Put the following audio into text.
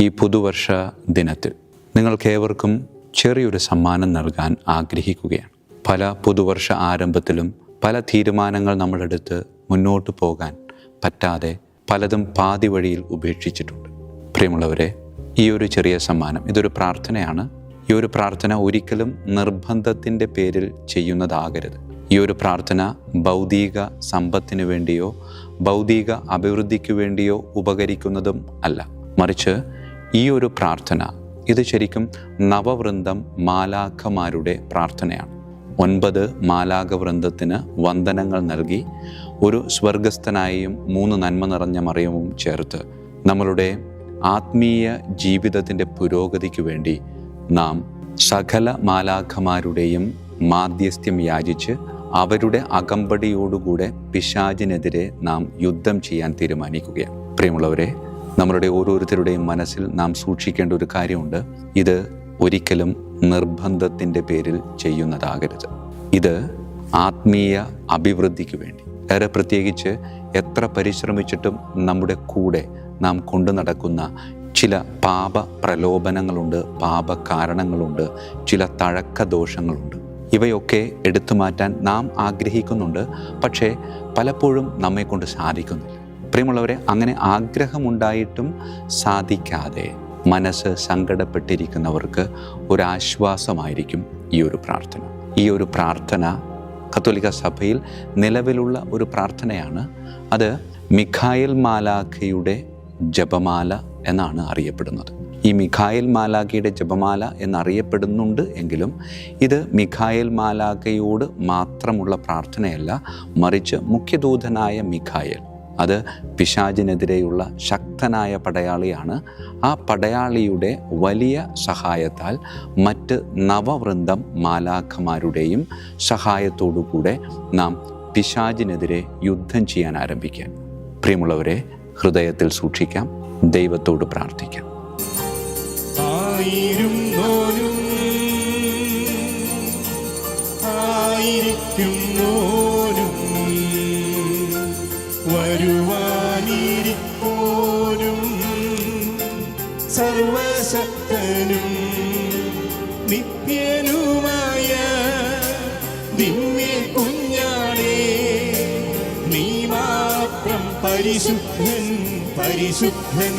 ഈ പുതുവർഷ ദിനത്തിൽ നിങ്ങൾക്കേവർക്കും ചെറിയൊരു സമ്മാനം നൽകാൻ ആഗ്രഹിക്കുകയാണ്. പല പുതുവർഷ ആരംഭത്തിലും പല തീരുമാനങ്ങൾ നമ്മളെടുത്ത് മുന്നോട്ട് പോകാൻ പറ്റാതെ പലതും പാതി വഴിയിൽ ഉപേക്ഷിച്ചിട്ടുണ്ട്. പ്രിയമുള്ളവരെ ഈ ഒരു ചെറിയ സമ്മാനം ഇതൊരു പ്രാർത്ഥനയാണ്. ഈ ഒരു പ്രാർത്ഥന ഒരിക്കലും നിർബന്ധത്തിന്റെ പേരിൽ ചെയ്യുന്നതാകരുത്. ഈ ഒരു പ്രാർത്ഥന ഭൗതിക സമ്പത്തിന് വേണ്ടിയോ ഭൗതിക അഭിവൃദ്ധിക്ക് വേണ്ടിയോ ഉപകരിക്കുന്നതും അല്ല. മറിച്ച് ഈ ഒരു പ്രാർത്ഥന ഇത് ശരിക്കും നവവൃന്ദം മാലാഖമാരുടെ പ്രാർത്ഥനയാണ്. ഒൻപത് മാലാകവൃന്ദത്തിന് വന്ദനങ്ങൾ നൽകി ഒരു സ്വർഗസ്ഥനായും മൂന്ന് നന്മ നിറഞ്ഞ മറിയവും ചേർത്ത് നമ്മളുടെ ആത്മീയ ജീവിതത്തിന്റെ പുരോഗതിക്ക് വേണ്ടി നാം സകല മാലാഖമാരുടെയും മാധ്യസ്ഥ്യം യാചിച്ച് അവരുടെ അകമ്പടിയോടുകൂടെ പിശാചിനെതിരെ നാം യുദ്ധം ചെയ്യാൻ തീരുമാനിക്കുകയാണ്. പ്രിയമുള്ളവരെ നമ്മളുടെ ഓരോരുത്തരുടെയും മനസ്സിൽ നാം സൂക്ഷിക്കേണ്ട ഒരു കാര്യമുണ്ട്. ഇത് ഒരിക്കലും നിർബന്ധത്തിന്റെ പേരിൽ ചെയ്യുന്നതാകരുത്. ഇത് ആത്മീയ അഭിവൃദ്ധിക്ക് വേണ്ടി. ഏറെ പ്രത്യേകിച്ച് എത്ര പരിശ്രമിച്ചിട്ടും നമ്മുടെ കൂടെ നാം കൊണ്ടു നടക്കുന്ന ചില പാപ പ്രലോഭനങ്ങളുണ്ട് പാപ കാരണങ്ങളുണ്ട് ചില തഴക്ക ദോഷങ്ങളുണ്ട്. ഇവയൊക്കെ എടുത്തു മാറ്റാൻ നാം ആഗ്രഹിക്കുന്നുണ്ട്. പക്ഷേ പലപ്പോഴും നമ്മെക്കൊണ്ട് സാധിക്കുന്നില്ല. പ്രിയമുള്ളവരെ അങ്ങനെ ആഗ്രഹമുണ്ടായിട്ടും സാധിക്കാതെ മനസ്സ് സങ്കടപ്പെട്ടിരിക്കുന്നവർക്ക് ഒരാശ്വാസമായിരിക്കും ഈ ഒരു പ്രാർത്ഥന. ഈ ഒരു പ്രാർത്ഥന കത്തോലിക്ക സഭയിൽ നിലവിലുള്ള ഒരു പ്രാർത്ഥനയാണ്. അത് മിഖായൽ മാലാഖയുടെ ജപമാല എന്നാണ് അറിയപ്പെടുന്നത്. ഈ മിഖായൽ മാലാഖയുടെ ജപമാല എന്നറിയപ്പെടുന്നുണ്ട് എങ്കിലും ഇത് മിഖായൽ മാലാഖയോട് മാത്രമുള്ള പ്രാർത്ഥനയല്ല മറിച്ച് മുഖ്യദൂതനായ മിഖായൽ അത് പിശാചിനെതിരെയുള്ള ശക്തനായ പടയാളിയാണ്. ആ പടയാളിയുടെ വലിയ സഹായത്താൽ മറ്റ് നവവൃന്ദം മാലാഖമാരുടെയും സഹായത്തോടുകൂടെ നാം പിശാചിനെതിരെ യുദ്ധം ചെയ്യാൻ ആരംഭിക്കാം. പ്രിയമുള്ളവരെ ഹൃദയത്തിൽ സൂക്ഷിക്കാം ദൈവത്തോട് പ്രാർത്ഥിക്കാം. ആയിരുന്നോനും ആയിരിക്കുന്നോനും വരുവാനിരിപ്പോനും സർവശക്തനും നിത്യനുമായ ദിവ്യ കുഞ്ഞാണേ. നീ മാത്രം പരിശുദ്ധൻ പരിശുദ്ധൻ.